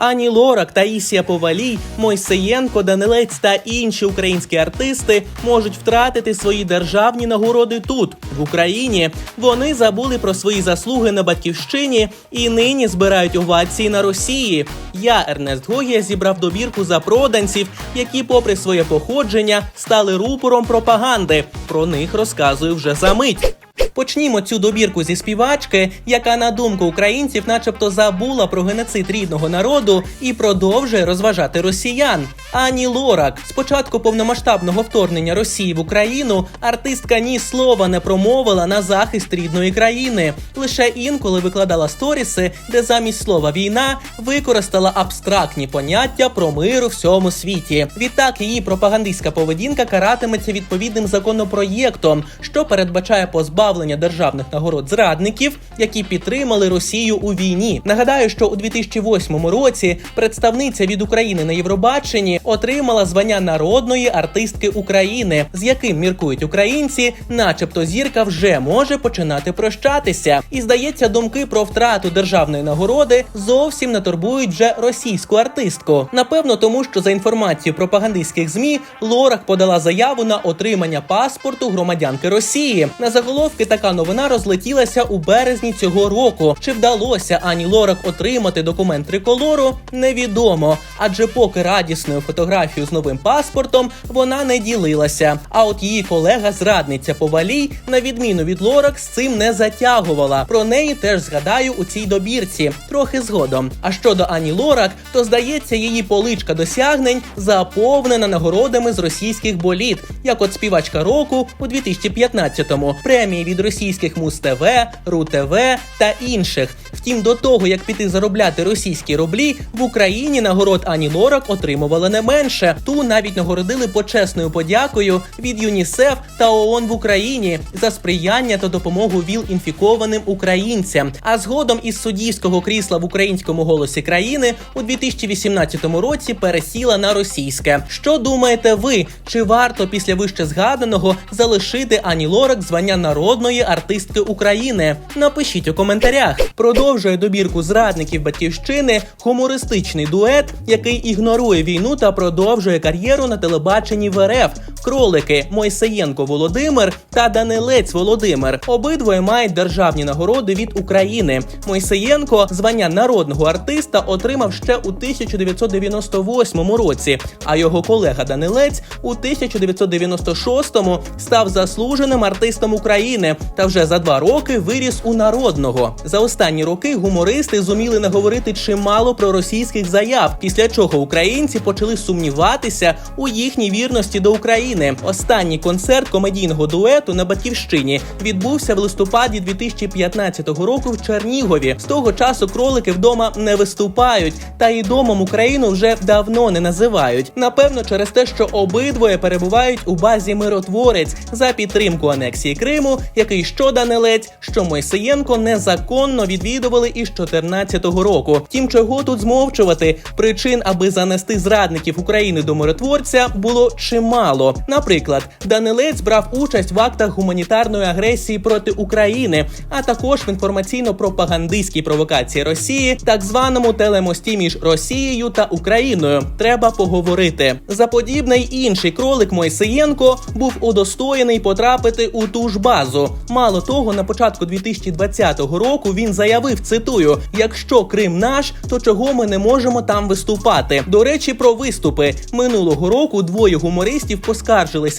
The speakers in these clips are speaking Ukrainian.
Ані Лорак, Таїсія Повалій, Мойсеєнко, Данилець та інші українські артисти можуть втратити свої державні нагороди тут, в Україні. Вони забули про свої заслуги на батьківщині і нині збирають овації на Росії. Я, Ернест Гогія, зібрав добірку запроданців, які, попри своє походження, стали рупором пропаганди. Про них розказую вже за мить. Почнімо цю добірку зі співачки, яка на думку українців, начебто, забула про геноцид рідного народу і продовжує розважати росіян. Ані Лорак з початку повномасштабного вторгнення Росії в Україну артистка ні слова не промовила на захист рідної країни. Лише інколи викладала сторіси, де замість слова війна використала абстрактні поняття про мир у всьому світі. Відтак її пропагандистська поведінка каратиметься відповідним законопроєктом, що передбачає позбавлення державних нагород зрадників, які підтримали Росію у війні. Нагадаю, що у 2008 році представниця від України на Євробаченні отримала звання народної артистки України, з яким міркують українці, начебто зірка вже може починати прощатися. І здається, думки про втрату державної нагороди зовсім не турбують вже російську артистку. Напевно, тому що за інформацією пропагандистських змі Лорак подала заяву на отримання паспорту громадянки Росії. На заголовки така новина розлетілася у березні цього року. Чи вдалося Ані Лорак отримати документ триколору? Невідомо, адже поки радісною фотографією з новим паспортом вона не ділилася. А от її колега зрадниця Повалій, на відміну від Лорак, з цим не затягувала. Про неї теж згадаю у цій добірці, трохи згодом. А щодо Ані Лорак, то здається, її поличка досягнень заповнена нагородами з російських боліт, як от співачка року у 2015-му, премії від російських Муз ТВ, РУ ТВ та інших. Втім, до того як піти заробляти російські рублі, в Україні нагород Ані Лорак отримували не менше. Ту навіть нагородили почесною подякою від ЮНІСЕФ та ООН в Україні за сприяння та допомогу ВІЛ-інфікованим українцям. А згодом із суддівського крісла в українському голосі країни у 2018 році пересіла на російське. Що думаєте ви? Чи варто після вище згаданого залишити Ані Лорак звання народної артистки України? Напишіть у коментарях. Продовжує добірку зрадників батьківщини гумористичний дует, який ігнорує війну та продовжує кар'єру на телебаченні в РФ. Кролики Мойсеєнко Володимир та Данилець Володимир. Обидвоє мають державні нагороди від України. Мойсеєнко звання народного артиста отримав ще у 1998 році. А його колега Данилець у 1996-му став заслуженим артистом України та вже за два роки виріс у народного. За останні роки гумористи зуміли наговорити чимало про російських заяв, після чого українці почали сумніватися у їхній вірності до України. Останній концерт комедійного дуету на батьківщині відбувся в листопаді 2015 року в Чернігові. З того часу кролики вдома не виступають, та і домом Україну вже давно не називають. Напевно, через те, що обидвоє перебувають у базі миротворець за підтримку анексії Криму, який що Данилець, що Мойсеєнко незаконно відвідували із 2014 року. Втім, чого тут змовчувати? Причин, аби занести зрадників України до миротворця, було чимало. Наприклад, Данилець брав участь в актах гуманітарної агресії проти України, а також в інформаційно-пропагандистській провокації Росії, так званому телемості між Росією та Україною. Треба поговорити. За подібне інший кролик Мойсеєнко був удостоєний потрапити у ту ж базу. Мало того, на початку 2020 року він заявив: цитую: якщо Крим наш, то чого ми не можемо там виступати? До речі, про виступи минулого року двоє гумористів поскаржилися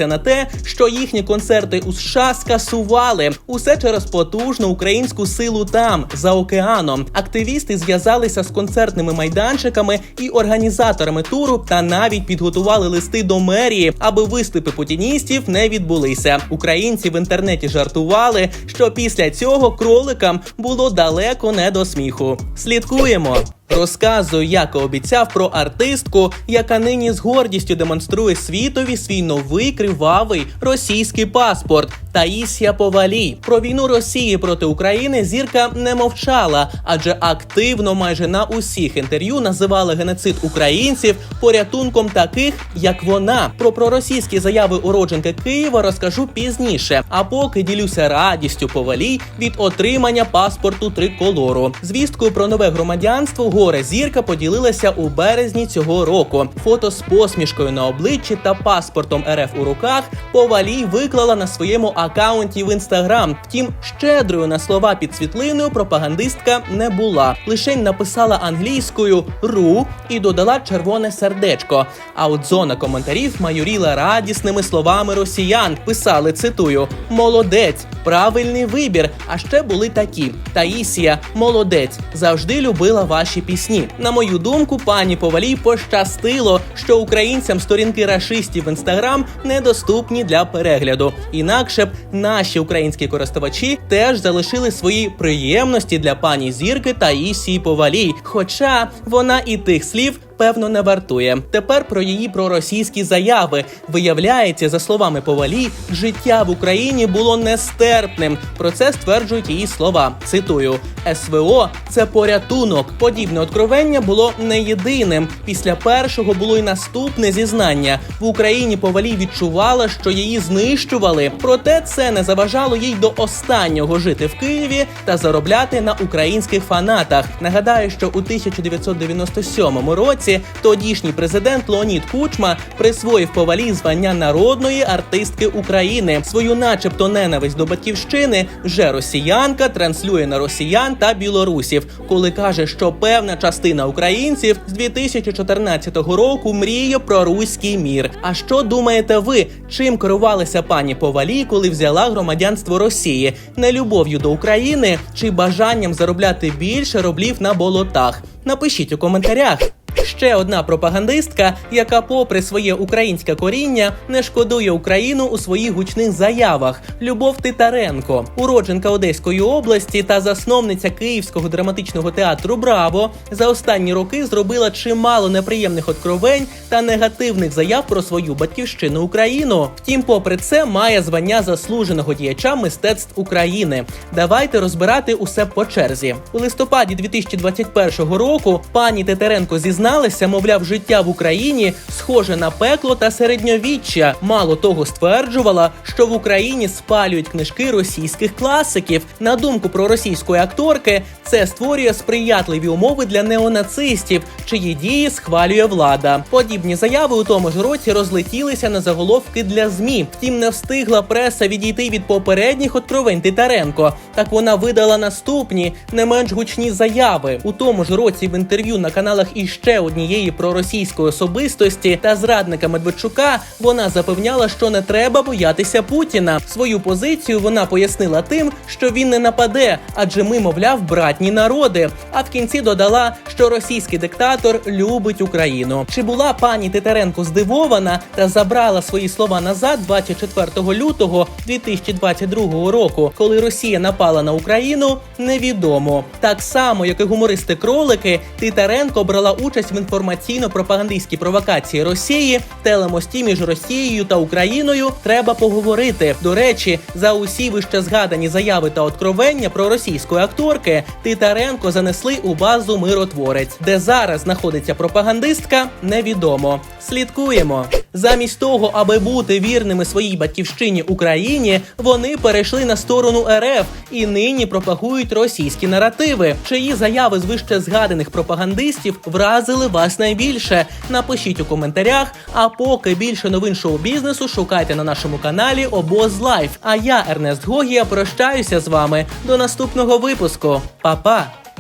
на те, що їхні концерти у США скасували. Усе через потужну українську силу там, за океаном. Активісти зв'язалися з концертними майданчиками і організаторами туру, та навіть підготували листи до мерії, аби виступи путіністів не відбулися. Українці в інтернеті жартували, що після цього кроликам було далеко не до сміху. Слідкуємо. Розказую, як і обіцяв про артистку, яка нині з гордістю демонструє світові свій новий кривавий російський паспорт. Таїсія Повалій. Про війну Росії проти України зірка не мовчала, адже активно майже на усіх інтерв'ю називала геноцид українців порятунком таких, як вона. Про проросійські заяви уродженки Києва розкажу пізніше. А поки ділюся радістю Повалій від отримання паспорту триколору. Звісткою про нове громадянство Горе зірка поділилася у березні цього року. Фото з посмішкою на обличчі та паспортом РФ у руках Повалій виклала на своєму акаунті в інстаграм. Втім, щедрою на слова під світлиною пропагандистка не була. Лишень написала англійською ру і додала червоне сердечко. А от зона коментарів майоріла радісними словами росіян. Писали цитую: молодець, правильний вибір. А ще були такі: Таїсія, молодець, завжди любила ваші пісні. На мою думку, пані Повалій пощастило, що українцям сторінки рашистів в інстаграм недоступні для перегляду. Інакше б наші українські користувачі теж залишили свої приємності для пані зірки Таїсії Повалій. Хоча вона і тих слів. Певно, не вартує. Тепер про її проросійські заяви. Виявляється, за словами Повалій, життя в Україні було нестерпним. Про це стверджують її слова. Цитую: СВО це порятунок. Подібне откровення було не єдиним. Після першого було й наступне зізнання. В Україні Повалій відчувала, що її знищували. Проте це не заважало їй до останнього жити в Києві та заробляти на українських фанатах. Нагадаю, що у 1997 році тодішній президент Леонід Кучма присвоїв повалі звання народної артистки України. Свою, начебто, ненависть до батьківщини вже росіянка транслює на росіян та білорусів, коли каже, що певна частина українців з 2014 року мріє про руський мір. А що думаєте ви? Чим керувалася пані Повалій, коли взяла громадянство Росії? Нелюбов'ю до України чи бажанням заробляти більше рублів на болотах? Напишіть у коментарях. Ще одна пропагандистка, яка, попри своє українське коріння, не шкодує Україну у своїх гучних заявах. Любов Титаренко, уродженка Одеської області та засновниця Київського драматичного театру Браво, за останні роки зробила чимало неприємних откровень та негативних заяв про свою батьківщину Україну. Втім, попри це, має звання заслуженого діяча мистецтв України. Давайте розбирати усе по черзі. У листопаді 2021 року пані Титаренко зізналася, мовляв, життя в Україні схоже на пекло та середньовіччя. Мало того, стверджувала, що в Україні спалюють книжки російських класиків. На думку про російської акторки, це створює сприятливі умови для неонацистів, чиї дії схвалює влада. Подібні заяви у тому ж році розлетілися на заголовки для змі. Втім, не встигла преса відійти від попередніх откровень Титаренко. Так вона видала наступні не менш гучні заяви. У тому ж році в інтерв'ю на каналах іще однієї проросійської особистості та зрадника Медведчука вона запевняла, що не треба боятися Путіна. Свою позицію вона пояснила тим, що він не нападе, адже ми, мовляв, братні народи. А в кінці додала, що російський диктатор любить Україну. Чи була пані Титаренко здивована та забрала свої слова назад 24 лютого 2022 року, коли Росія напала на Україну, невідомо. Так само, як і гумористи кролики, Титаренко брала участь в інформаційно-пропагандистській провокації Росії, телемості між Росією та Україною треба поговорити. До речі, за усі вище згадані заяви та откровення про російської акторки Титаренко занесли у базу Миротворець, де зараз знаходиться пропагандистка, невідомо. Слідкуємо. Замість того, аби бути вірними своїй батьківщині Україні, вони перейшли на сторону РФ і нині пропагують російські наративи. Чиї заяви з вище згаданих пропагандистів вразили вас найбільше? Напишіть у коментарях. А поки більше новин шоу-бізнесу шукайте на нашому каналі Обоз Лайф. А я, Ернест Гогія, прощаюся з вами до наступного випуску. Па-па!